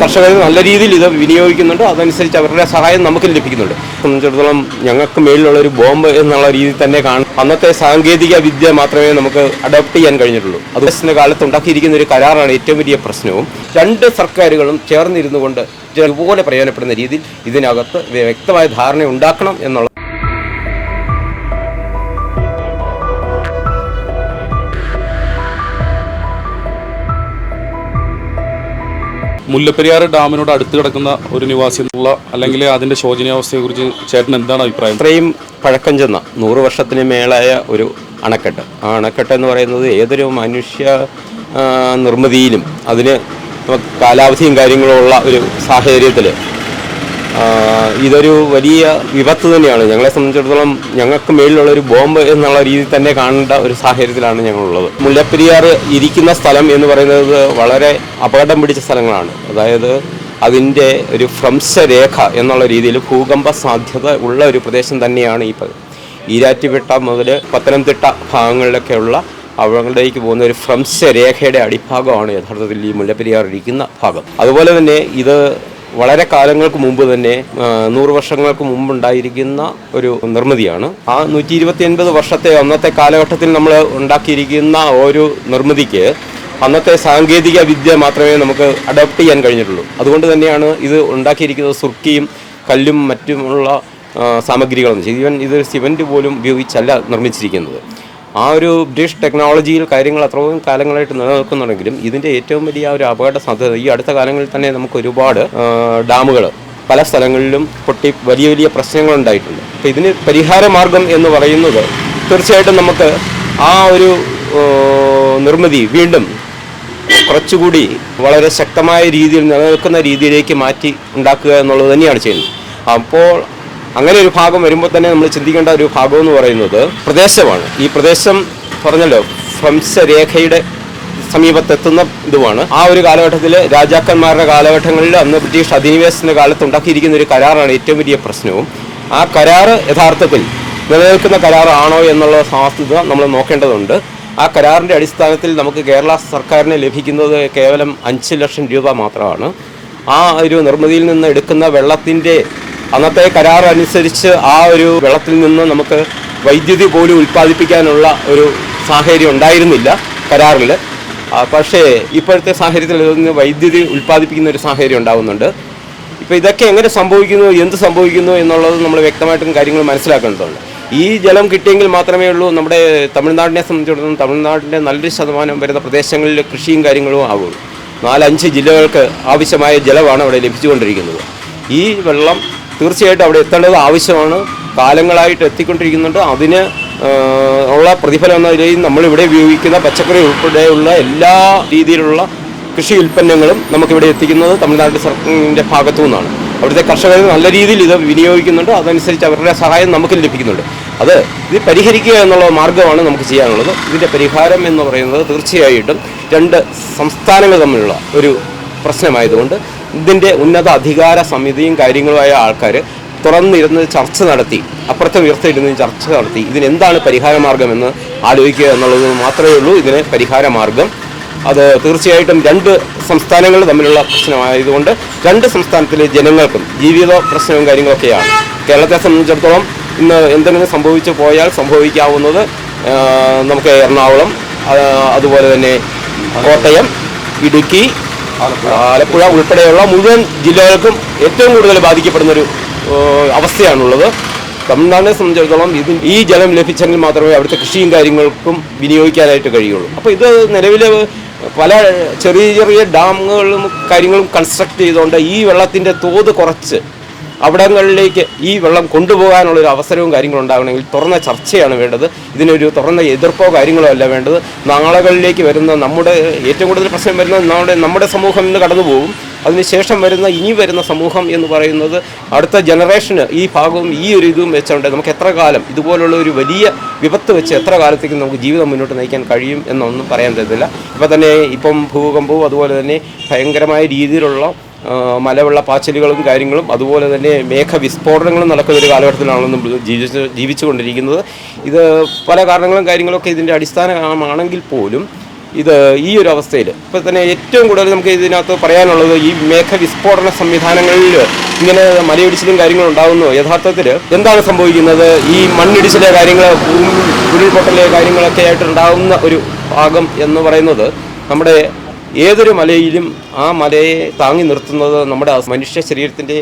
കർഷകർ നല്ല രീതിയിൽ ഇത് വിനിയോഗിക്കുന്നുണ്ട്. അതനുസരിച്ച് അവരുടെ സഹായം നമുക്ക് ലഭിക്കുന്നുണ്ട്. സംബന്ധിച്ചിടത്തോളം ഞങ്ങൾക്ക് മേളിലുള്ള ഒരു ബോംബ് എന്നുള്ള രീതിയിൽ തന്നെ കാണും. അന്നത്തെ സാങ്കേതിക വിദ്യ മാത്രമേ നമുക്ക് അഡോപ്റ്റ് ചെയ്യാൻ കഴിഞ്ഞിട്ടുള്ളൂ. അത് ബസ്സിന്റെ കാലത്ത് ഉണ്ടാക്കിയിരിക്കുന്ന ഒരു കരാറാണ് ഏറ്റവും വലിയ പ്രശ്നവും. രണ്ട് സർക്കാരുകളും ചേർന്നിരുന്നു കൊണ്ട് ഇതുപോലെ പ്രയോജനപ്പെടുന്ന രീതിയിൽ ഇതിനകത്ത് വ്യക്തമായ ധാരണ ഉണ്ടാക്കണം എന്നുള്ള മുല്ലപ്പെരിയാർ ഡാമിനോട് അടുത്ത് കിടക്കുന്ന ഒരു നിവാസി എന്നുള്ള അല്ലെങ്കിൽ അതിന്റെ ശോചനീയാവസ്ഥയെക്കുറിച്ച് ചേട്ടൻ എന്താണ് അഭിപ്രായം? ഇത്രയും പഴക്കം ചെന്ന നൂറ് വർഷത്തിന് മേലായ ഒരു അണക്കെട്ട്. ആ അണക്കെട്ട് എന്ന് പറയുന്നത് ഏതൊരു മനുഷ്യ നിർമ്മിതിയിലും അതിന് കാലാവധിയും കാര്യങ്ങളും ഉള്ള ഒരു സാഹചര്യത്തിൽ ഇതൊരു വലിയ വിപത്ത് തന്നെയാണ്. ഞങ്ങളെ സംബന്ധിച്ചിടത്തോളം ഞങ്ങൾക്ക് മേളിലുള്ള ഒരു ബോംബ് എന്നുള്ള രീതിയിൽ തന്നെ കാണേണ്ട ഒരു സാഹചര്യത്തിലാണ് ഞങ്ങളുള്ളത്. മുല്ലപ്പെരിയാർ ഇരിക്കുന്ന സ്ഥലം എന്ന് പറയുന്നത് വളരെ അപകടം പിടിച്ച സ്ഥലങ്ങളാണ്. അതായത് അതിന്റെ ഒരു ഭ്രംശരേഖ എന്നുള്ള രീതിയിൽ ഭൂകമ്പ സാധ്യത ഉള്ള ഒരു പ്രദേശം തന്നെയാണ് ഈ ഈരാറ്റുപെട്ട മുതൽ പത്തനംതിട്ട ഭാഗങ്ങളിലൊക്കെയുള്ള അവിടങ്ങളിലേക്ക് പോകുന്ന ഒരു ഭ്രംശരേഖയുടെ അടിഭാഗമാണ് യഥാർത്ഥത്തിൽ ഈ മുല്ലപ്പെരിയാർ ഇരിക്കുന്ന ഭാഗം. അതുപോലെ തന്നെ ഇത് വളരെ കാലങ്ങൾക്ക് മുമ്പ് തന്നെ നൂറ് വർഷങ്ങൾക്ക് മുമ്പുണ്ടായിരിക്കുന്ന ഒരു നിർമ്മിതിയാണ്. ആ നൂറ്റി ഇരുപത്തി ഒൻപത് വർഷത്തെ അന്നത്തെ കാലഘട്ടത്തിൽ നമ്മൾ ഉണ്ടാക്കിയിരിക്കുന്ന ഒരു നിർമ്മിതിക്ക് അന്നത്തെ സാങ്കേതിക വിദ്യ മാത്രമേ നമുക്ക് അഡോപ്റ്റ് ചെയ്യാൻ കഴിഞ്ഞിട്ടുള്ളൂ. അതുകൊണ്ട് തന്നെയാണ് ഇത് ഉണ്ടാക്കിയിരിക്കുന്നത് സുർക്കിയും കല്ലും മറ്റുമുള്ള സാമഗ്രികളും. ഇവൻ ഇത് സിമന്റ് പോലും ഉപയോഗിച്ചല്ല നിർമ്മിച്ചിരിക്കുന്നത്. ആ ഒരു ബ്രിട്ടീഷ് ടെക്നോളജിയിൽ കാര്യങ്ങൾ അത്രയും കാലങ്ങളായിട്ട് നിലനിൽക്കുന്നുണ്ടെങ്കിലും ഇതിന്റെ ഏറ്റവും വലിയ ഒരു അപകട സാധ്യത ഈ അടുത്ത കാലങ്ങളിൽ തന്നെ നമുക്ക് ഒരുപാട് ഡാമുകൾ പല സ്ഥലങ്ങളിലും പൊട്ടി വലിയ വലിയ പ്രശ്നങ്ങൾ ഉണ്ടായിട്ടുണ്ട്. അപ്പോൾ ഇതിന് പരിഹാര മാർഗം എന്ന് പറയുന്നത് തീർച്ചയായിട്ടും നമുക്ക് ആ ഒരു നിർമ്മിതി വീണ്ടും കുറച്ചുകൂടി വളരെ ശക്തമായ രീതിയിൽ നിലനിൽക്കുന്ന രീതിയിലേക്ക് മാറ്റി ഉണ്ടാക്കുക എന്നുള്ളത് തന്നെയാണ് ചെയ്യുന്നത്. അപ്പോൾ അങ്ങനെ ഒരു ഭാഗം വരുമ്പോൾ തന്നെ നമ്മൾ ചിന്തിക്കേണ്ട ഒരു ഭാഗം എന്ന് പറയുന്നത് പ്രദേശമാണ്. ഈ പ്രദേശം പറഞ്ഞല്ലോ ഭ്രംശരേഖയുടെ സമീപത്തെത്തുന്ന ഇതുമാണ്. ആ ഒരു കാലഘട്ടത്തിൽ രാജാക്കന്മാരുടെ കാലഘട്ടങ്ങളിൽ അന്ന് ബ്രിട്ടീഷ് അധിനിവേശത്തിന്റെ കാലത്ത് ഉണ്ടാക്കിയിരിക്കുന്ന ഒരു കരാറാണ് ഏറ്റവും വലിയ പ്രശ്നവും. ആ കരാറ് യഥാർത്ഥത്തിൽ നിലനിൽക്കുന്ന കരാറാണോ എന്നുള്ള സാധ്യത നമ്മൾ നോക്കേണ്ടതുണ്ട്. ആ കരാറിന്റെ അടിസ്ഥാനത്തിൽ നമുക്ക് കേരള സർക്കാരിന് ലഭിക്കുന്നത് കേവലം അഞ്ച് ലക്ഷം രൂപ മാത്രമാണ്. ആ ഒരു നിർമ്മിതിയിൽ നിന്ന് എടുക്കുന്ന വെള്ളത്തിന്റെ അന്നത്തെ കരാർ അനുസരിച്ച് ആ ഒരു വെള്ളത്തിൽ നിന്ന് നമുക്ക് വൈദ്യുതി പോലും ഉൽപ്പാദിപ്പിക്കാനുള്ള ഒരു സാഹചര്യം ഉണ്ടായിരുന്നില്ല കരാറിൽ പക്ഷേ ഇപ്പോഴത്തെ സാഹചര്യത്തിൽ വൈദ്യുതി ഉൽപ്പാദിപ്പിക്കുന്ന ഒരു സാഹചര്യം ഉണ്ടാകുന്നുണ്ട് ഇപ്പോൾ ഇതൊക്കെ എങ്ങനെ സംഭവിക്കുന്നു എന്ത് സംഭവിക്കുന്നു എന്നുള്ളത് നമ്മൾ വ്യക്തമായിട്ടും കാര്യങ്ങൾ മനസ്സിലാക്കേണ്ടതുണ്ട്. ഈ ജലം കിട്ടിയെങ്കിൽ മാത്രമേ ഉള്ളൂ നമ്മുടെ തമിഴ്നാടിനെ സംബന്ധിച്ചിടത്തോളം തമിഴ്നാടിന്റെ നല്ലൊരു ശതമാനം വരുന്ന പ്രദേശങ്ങളിൽ കൃഷിയും കാര്യങ്ങളും ആവുള്ളൂ. നാലഞ്ച് ജില്ലകൾക്ക് ആവശ്യമായ ജലമാണ് അവിടെ ലഭിച്ചുകൊണ്ടിരിക്കുന്നത്. ഈ വെള്ളം തീർച്ചയായിട്ടും അവിടെ എത്തേണ്ടത് ആവശ്യമാണ്. കാലങ്ങളായിട്ട് എത്തിക്കൊണ്ടിരിക്കുന്നുണ്ട്. അതിന് ഉള്ള പ്രതിഫലം എന്ന നിലയിൽ നമ്മളിവിടെ ഉപയോഗിക്കുന്ന പച്ചക്കറി ഉൾപ്പെടെയുള്ള എല്ലാ രീതിയിലുള്ള കൃഷി ഉൽപ്പന്നങ്ങളും നമുക്കിവിടെ എത്തിക്കുന്നത് തമിഴ്നാട് സർക്കാരിന്റെ ഭാഗത്തു നിന്നാണ്. അവിടുത്തെ കർഷകർ നല്ല രീതിയിൽ ഇത് വിനിയോഗിക്കുന്നുണ്ട്. അതനുസരിച്ച് അവരുടെ സഹായം നമുക്ക് ലഭിക്കുന്നുണ്ട്. അത് ഇത് പരിഹരിക്കുക എന്നുള്ള മാർഗമാണ് നമുക്ക് ചെയ്യാനുള്ളത്. ഇതിന്റെ പരിഹാരം എന്ന് പറയുന്നത് തീർച്ചയായിട്ടും രണ്ട് സംസ്ഥാനങ്ങൾ തമ്മിലുള്ള ഒരു പ്രശ്നമായതുകൊണ്ട് ഇതിന്റെ ഉന്നത അധികാര സമിതിയും കാര്യങ്ങളുമായ ആൾക്കാർ തുറന്നിരുന്ന് ചർച്ച നടത്തി അപ്പുറത്തെ ഉയർത്തിരുന്ന് ചർച്ച നടത്തി. ഇതിനെന്താണ് പരിഹാര മാർഗമെന്ന് ആലോചിക്കുക എന്നുള്ളത് മാത്രമേ ഉള്ളൂ. ഇതിന് പരിഹാര മാർഗം അത് തീർച്ചയായിട്ടും രണ്ട് സംസ്ഥാനങ്ങൾ തമ്മിലുള്ള പ്രശ്നമായതുകൊണ്ട് രണ്ട് സംസ്ഥാനത്തിലെ ജനങ്ങൾക്കും ജീവിത പ്രശ്നവും കാര്യങ്ങളൊക്കെയാണ്. കേരളത്തെ സംബന്ധിച്ചിടത്തോളം ഇന്ന് എന്തെങ്കിലും സംഭവിച്ചു പോയാൽ സംഭവിക്കാവുന്നത് നമുക്ക് എറണാകുളം അതുപോലെ തന്നെ കോട്ടയം ഇടുക്കി ആലപ്പുഴ. ഉൾപ്പെടെയുള്ള മുഴുവൻ ജില്ലകൾക്കും ഏറ്റവും കൂടുതൽ ബാധിക്കപ്പെടുന്ന ഒരു അവസ്ഥയാണുള്ളത്. തമിഴ്നാടിനെ സംബന്ധിച്ചിടത്തോളം ഇതിൽ ഈ ജലം ലഭിച്ചെങ്കിൽ മാത്രമേ അവിടുത്തെ കൃഷിയും കാര്യങ്ങൾക്കും വിനിയോഗിക്കാനായിട്ട് കഴിയുള്ളൂ. അപ്പോൾ ഇത് നിലവിൽ പല ചെറിയ ചെറിയ ഡാമുകളും കാര്യങ്ങളും കൺസ്ട്രക്ട് ചെയ്തുകൊണ്ട് ഈ വെള്ളത്തിന്റെ തോത് കുറച്ച് അവിടങ്ങളിലേക്ക് ഈ വെള്ളം കൊണ്ടുപോകാനുള്ള ഒരു അവസരവും കാര്യങ്ങളും ഉണ്ടാകണമെങ്കിൽ തുറന്ന ചർച്ചയാണ് വേണ്ടത്. ഇതിനൊരു തുറന്ന എതിർപ്പോ കാര്യങ്ങളോ അല്ല വേണ്ടത്. നാളുകളിലേക്ക് വരുന്ന നമ്മുടെ ഏറ്റവും കൂടുതൽ പ്രശ്നം വരുന്നത് നമ്മുടെ നമ്മുടെ സമൂഹം ഇന്ന് കടന്നു പോകും അതിനുശേഷം വരുന്ന ഇനി വരുന്ന സമൂഹം എന്ന് പറയുന്നത് അടുത്ത ജനറേഷന് ഈ ഭാഗവും ഈ ഒരു ഇതും വെച്ചുകൊണ്ട് നമുക്ക് എത്ര കാലം ഇതുപോലുള്ള ഒരു വലിയ വിപത്ത് വെച്ച് എത്ര കാലത്തേക്ക് നമുക്ക് ജീവിതം മുന്നോട്ട് നയിക്കാൻ കഴിയും എന്നൊന്നും പറയാൻ പറ്റത്തില്ല ഇപ്പം തന്നെ ഇപ്പം ഭൂകമ്പവും അതുപോലെ തന്നെ ഭയങ്കരമായ രീതിയിലുള്ള മലവെള്ളപ്പാച്ചിലുകളും കാര്യങ്ങളും അതുപോലെ തന്നെ മേഘ വിസ്ഫോടനങ്ങളും നടക്കുന്ന ഒരു കാലഘട്ടത്തിലാണ് നമ്മൾ ജീവിച്ച് ജീവിച്ചുകൊണ്ടിരിക്കുന്നത്. ഇത് പല കാരണങ്ങളും കാര്യങ്ങളൊക്കെ ഇതിന്റെ അടിസ്ഥാനമാണെങ്കിൽ പോലും ഇത് ഈ ഒരു അവസ്ഥയിൽ ഇപ്പോൾ തന്നെ ഏറ്റവും കൂടുതൽ നമുക്ക് ഇതിനകത്ത് പറയാനുള്ളത് ഈ മേഘ വിസ്ഫോടന സംവിധാനങ്ങളിൽ ഇങ്ങനെ മലയിടിച്ചിലും കാര്യങ്ങളും ഉണ്ടാകുന്നു യഥാർത്ഥത്തിൽ എന്താണ് സംഭവിക്കുന്നത്? ഈ മണ്ണിടിച്ചിലെ കാര്യങ്ങൾ ഉരുൾ- ഉരുൾപൊട്ടലെ കാര്യങ്ങളൊക്കെ ആയിട്ട് ഉണ്ടാകുന്ന ഒരു ഭാഗം എന്ന് പറയുന്നത് നമ്മുടെ ഏതൊരു മലയിലും ആ മലയെ താങ്ങി നിർത്തുന്നത് നമ്മുടെ മനുഷ്യ ശരീരത്തിന്റെ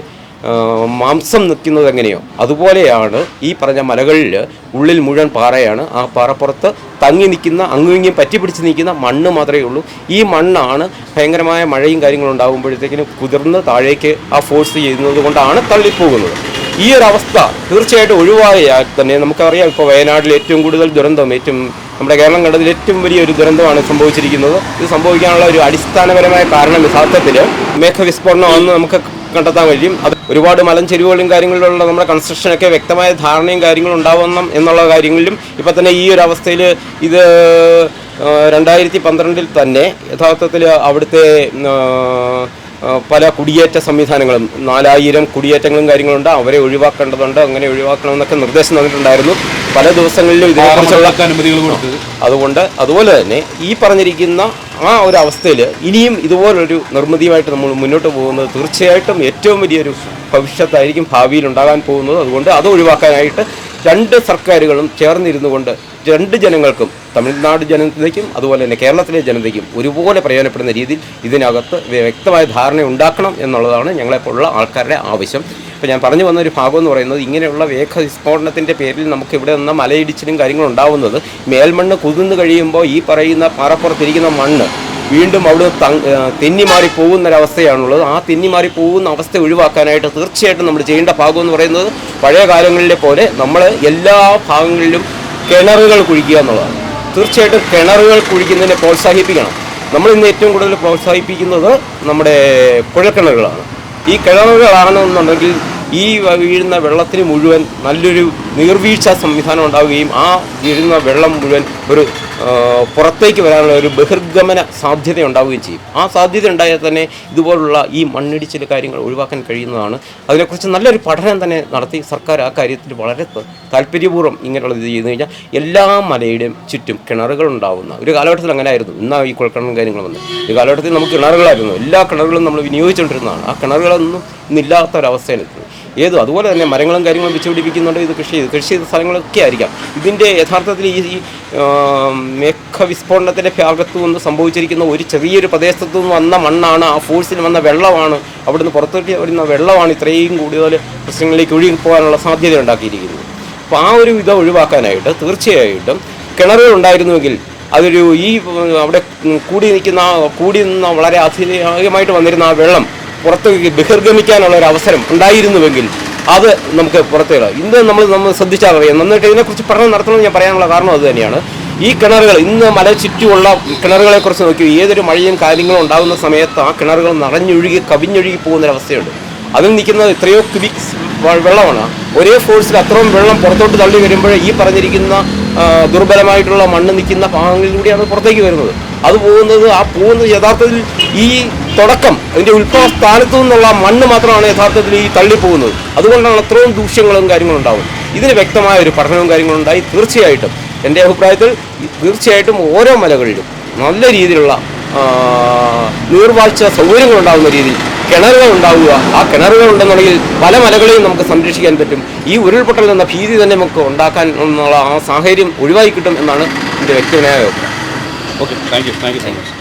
മാംസം നിൽക്കുന്നത് എങ്ങനെയോ. അതുപോലെയാണ് ഈ പറഞ്ഞ മലകളിൽ ഉള്ളിൽ മുഴുവൻ പാറയാണ്. ആ പാറപ്പുറത്ത് തങ്ങി നിൽക്കുന്ന അങ്ങും ഇങ്ങും പറ്റി പിടിച്ച് നിൽക്കുന്ന മണ്ണ് മാത്രമേ ഉള്ളൂ. ഈ മണ്ണാണ് ഭയങ്കരമായ മഴയും കാര്യങ്ങളും ഉണ്ടാകുമ്പോഴത്തേക്കിനും കുതിർന്ന് താഴേക്ക് ആ ഫോഴ്സ് ചെയ്യുന്നത് കൊണ്ടാണ് തള്ളിപ്പോകുന്നത്. ഈ ഒരു അവസ്ഥ തീർച്ചയായിട്ടും ഒഴിവായാൽ തന്നെ നമുക്കറിയാം ഇപ്പോൾ വയനാട്ടിൽ ഏറ്റവും കൂടുതൽ ദുരന്തം ഏറ്റവും നമ്മുടെ കേരളം കണ്ടതിൽ ഏറ്റവും വലിയ ഒരു ദുരന്തമാണ് സംഭവിച്ചിരിക്കുന്നത്. ഇത് സംഭവിക്കാനുള്ള ഒരു അടിസ്ഥാനപരമായ കാരണം യഥാർത്ഥത്തിൽ മേഘവിസ്ഫോടനമാണെന്ന് നമുക്ക് കണ്ടെത്താൻ കഴിയും. അത് ഒരുപാട് മലഞ്ചെരിവുകളും കാര്യങ്ങളിലുള്ള നമ്മുടെ കൺസ്ട്രക്ഷനൊക്കെ വ്യക്തമായ ധാരണയും കാര്യങ്ങളും ഉണ്ടാവണം എന്നുള്ള കാര്യങ്ങളിലും ഇപ്പം തന്നെ ഈ ഒരു അവസ്ഥയിൽ ഇത് രണ്ടായിരത്തി പന്ത്രണ്ടിൽ തന്നെ യഥാർത്ഥത്തിൽ അവിടുത്തെ പല കുടിയേറ്റ സംവിധാനങ്ങളും നാലായിരം കുടിയേറ്റങ്ങളും കാര്യങ്ങളുണ്ട്. അവരെ ഒഴിവാക്കേണ്ടതുണ്ട് അങ്ങനെ ഒഴിവാക്കണമെന്നൊക്കെ നിർദ്ദേശം തന്നിട്ടുണ്ടായിരുന്നു പല ദിവസങ്ങളിലും ഇതിനെക്കുറിച്ചുള്ള അനുമതികൾ കൊടുത്തത്. അതുകൊണ്ട് അതുപോലെ തന്നെ ഈ പറഞ്ഞിരിക്കുന്ന ആ ഒരു അവസ്ഥയിൽ ഇനിയും ഇതുപോലൊരു നിർമ്മിതിയുമായിട്ട് നമ്മൾ മുന്നോട്ട് പോകുന്നത് തീർച്ചയായിട്ടും ഏറ്റവും വലിയൊരു ഭവിഷ്യത്തായിരിക്കും ഭാവിയിൽ ഉണ്ടാകാൻ പോകുന്നത്. അതുകൊണ്ട് അത് ഒഴിവാക്കാനായിട്ട് രണ്ട് സർക്കാരുകളും ചേർന്നിരുന്നു കൊണ്ട് രണ്ട് ജനങ്ങൾക്കും തമിഴ്നാട് ജനതയ്ക്കും അതുപോലെ തന്നെ കേരളത്തിലെ ജനതയ്ക്കും ഒരുപോലെ പ്രയോജനപ്പെടുന്ന രീതിയിൽ ഇതിനകത്ത് വ്യക്തമായ ധാരണ ഉണ്ടാക്കണം എന്നുള്ളതാണ് ഞങ്ങളെപ്പോലുള്ള ആൾക്കാരുടെ ആവശ്യം. ഇപ്പോൾ ഞാൻ പറഞ്ഞു വന്ന ഒരു ഭാഗം എന്ന് പറയുന്നത് ഇങ്ങനെയുള്ള വേഗ വിസ്ഫോടനത്തിന്റെ പേരിൽ നമുക്ക് ഇവിടെ നിന്ന് മലയിടിച്ചിലും കാര്യങ്ങളും ഉണ്ടാവുന്നത്. മേൽമണ്ണ് കുതിർന്നു കഴിയുമ്പോൾ ഈ പറയുന്ന പാറപ്പുറത്തിരിക്കുന്ന മണ്ണ് വീണ്ടും അവിടെ തങ് പോകുന്ന പോകുന്നൊരവസ്ഥയാണുള്ളത് ആ തെന്നിമാറി പോകുന്ന അവസ്ഥ ഒഴിവാക്കാനായിട്ട് തീർച്ചയായിട്ടും നമ്മൾ ചെയ്യേണ്ട ഭാഗം എന്ന് പറയുന്നത് പഴയ കാലങ്ങളിലെ പോലെ നമ്മൾ എല്ലാ ഭാഗങ്ങളിലും കിണറുകൾ കുഴിക്കുക എന്നുള്ളതാണ്. തീർച്ചയായിട്ടും കിണറുകൾ കുഴിക്കുന്നതിനെ പ്രോത്സാഹിപ്പിക്കണം. നമ്മൾ ഇന്ന് ഏറ്റവും കൂടുതൽ പ്രോത്സാഹിപ്പിക്കുന്നത് നമ്മുടെ കുഴൽക്കിണറുകളാണ്. ഈ കിണറുകളാണെന്നുണ്ടെങ്കിൽ ഈ വീഴുന്ന വെള്ളത്തിന് മുഴുവൻ നല്ലൊരു നീർവീഴ്ച സംവിധാനം ഉണ്ടാവുകയും ആ വീഴുന്ന വെള്ളം മുഴുവൻ ഒരു പുറത്തേക്ക് വരാനുള്ള ഒരു ബഹിർഗമന സാധ്യത ഉണ്ടാവുകയും ചെയ്യും. ആ സാധ്യത ഉണ്ടായാൽ തന്നെ ഇതുപോലുള്ള ഈ മണ്ണിടിച്ചിൽ കാര്യങ്ങൾ ഒഴിവാക്കാൻ കഴിയുന്നതാണ്. അതിനെക്കുറിച്ച് നല്ലൊരു പഠനം തന്നെ നടത്തി സർക്കാർ ആ കാര്യത്തിൽ വളരെ താല്പര്യപൂർവം താല്പര്യപൂർവം ഇങ്ങനെയുള്ളത് ചെയ്തു കഴിഞ്ഞാൽ എല്ലാ മലയുടെയും ചുറ്റും കിണറുകൾ ഉണ്ടാവുന്ന ഒരു കാലഘട്ടത്തിൽ അങ്ങനെ ആയിരുന്നു ഇന്നാ ഈ കുഴൽക്കിണറും കാര്യങ്ങൾ വന്നു. ഈ കാലഘട്ടത്തിൽ നമുക്ക് കിണറുകളായിരുന്നു. എല്ലാ കിണറുകളും നമ്മൾ വിനിയോഗിച്ചുകൊണ്ടിരുന്നതാണ്. ആ കിണറുകളൊന്നും ഇന്നില്ലാത്ത ഒരവസ്ഥയിലെത്തി ഏത് അതുപോലെ തന്നെ മരങ്ങളും കാര്യങ്ങളും വെച്ച് പിടിപ്പിക്കുന്നുണ്ട് ഇത് കൃഷി ചെയ്ത് കൃഷി ചെയ്ത സ്ഥലങ്ങളൊക്കെ ആയിരിക്കാം. ഇതിന്റെ യഥാർത്ഥത്തിൽ ഈ മേഘവിസ്ഫോടനത്തിന്റെ ഭാഗത്തു നിന്ന് സംഭവിച്ചിരിക്കുന്ന ഒരു ചെറിയൊരു പ്രദേശത്തു നിന്ന് വന്ന മണ്ണാണ് ആ ഫോഴ്സിൽ വന്ന വെള്ളമാണ്. അവിടുന്ന് പുറത്തേക്ക് വരുന്ന വെള്ളമാണ് ഇത്രയും കൂടുതൽ പ്രശ്നങ്ങളിലേക്ക് ഒഴുകി പോകാനുള്ള സാധ്യത ഉണ്ടാക്കിയിരിക്കുന്നത് അപ്പോൾ ആ ഒരു ഇത് ഒഴിവാക്കാനായിട്ട് തീർച്ചയായിട്ടും കിണറുകൾ ഉണ്ടായിരുന്നുവെങ്കിൽ അതൊരു ഈ അവിടെ കൂടി നിൽക്കുന്ന കൂടി നിന്ന വളരെ അധികമായിട്ട് വന്നിരുന്ന ആ വെള്ളം പുറത്തേക്ക് ബഹിർഗമിക്കാനുള്ള ഒരു അവസരം ഉണ്ടായിരുന്നുവെങ്കിൽ അത് നമുക്ക് പുറത്തേക്ക് ഇന്ന് നമ്മൾ നമ്മൾ ശ്രദ്ധിച്ചാൽ അറിയാം. നന്നായിട്ട് ഇതിനെക്കുറിച്ച് പഠനം നടത്തണമെന്ന് ഞാൻ പറയാനുള്ള കാരണം അത് തന്നെയാണ്. ഈ കിണറുകൾ ഇന്ന് മല ചുറ്റുമുള്ള കിണറുകളെ കുറിച്ച് നോക്കി ഏതൊരു മഴയും കാര്യങ്ങളും ഉണ്ടാകുന്ന സമയത്ത് ആ കിണറുകൾ നിറഞ്ഞൊഴുകി കവിഞ്ഞൊഴുകി പോകുന്നൊരവസ്ഥയുണ്ട്. അതിൽ നിൽക്കുന്നത് എത്രയോ ക്യൂബിക് വെള്ളമാണ്. ഒരേ ഫോഴ്സിൽ അത്രയും വെള്ളം പുറത്തോട്ട് തള്ളി വരുമ്പോൾ ഈ പറഞ്ഞിരിക്കുന്ന ദുർബലമായിട്ടുള്ള മണ്ണ് നിൽക്കുന്ന ഭാഗങ്ങളിലൂടെയാണ് പുറത്തേക്ക് വരുന്നത്. അത് പോകുന്നത് ആ പോകുന്നത് യഥാർത്ഥത്തിൽ ഈ തുടക്കം അതിന്റെ ഉത്ഭവ സ്ഥാനത്തു നിന്നുള്ള മണ്ണ് മാത്രമാണ് യഥാർത്ഥത്തിൽ ഈ തള്ളിപ്പോകുന്നത് അതുകൊണ്ടാണ് അത്രയും ദൂഷ്യങ്ങളും കാര്യങ്ങളും ഉണ്ടാവുന്നത് ഇതിന് വ്യക്തമായ ഒരു പഠനവും കാര്യങ്ങളും ഉണ്ടായി തീർച്ചയായിട്ടും എന്റെ അഭിപ്രായത്തിൽ തീർച്ചയായിട്ടും ഓരോ മലകളിലും നല്ല രീതിയിലുള്ള നീർവാഴ്ച സൗകര്യങ്ങൾ ഉണ്ടാകുന്ന രീതിയിൽ കിണറുകൾ ഉണ്ടാവുക. ആ കിണറുകൾ ഉണ്ടെന്നുണ്ടെങ്കിൽ പല മലകളെയും നമുക്ക് സംരക്ഷിക്കാൻ പറ്റും. ഈ ഉരുൾപൊട്ടൽ എന്ന ഭീതി തന്നെ നമുക്ക് ഉണ്ടാക്കാൻ എന്നുള്ള ആ സാഹചര്യം ഒഴിവാക്കി കിട്ടും എന്നാണ് എന്റെ വ്യക്തിപരമായ അഭിപ്രായം. Okay thank you thank you so much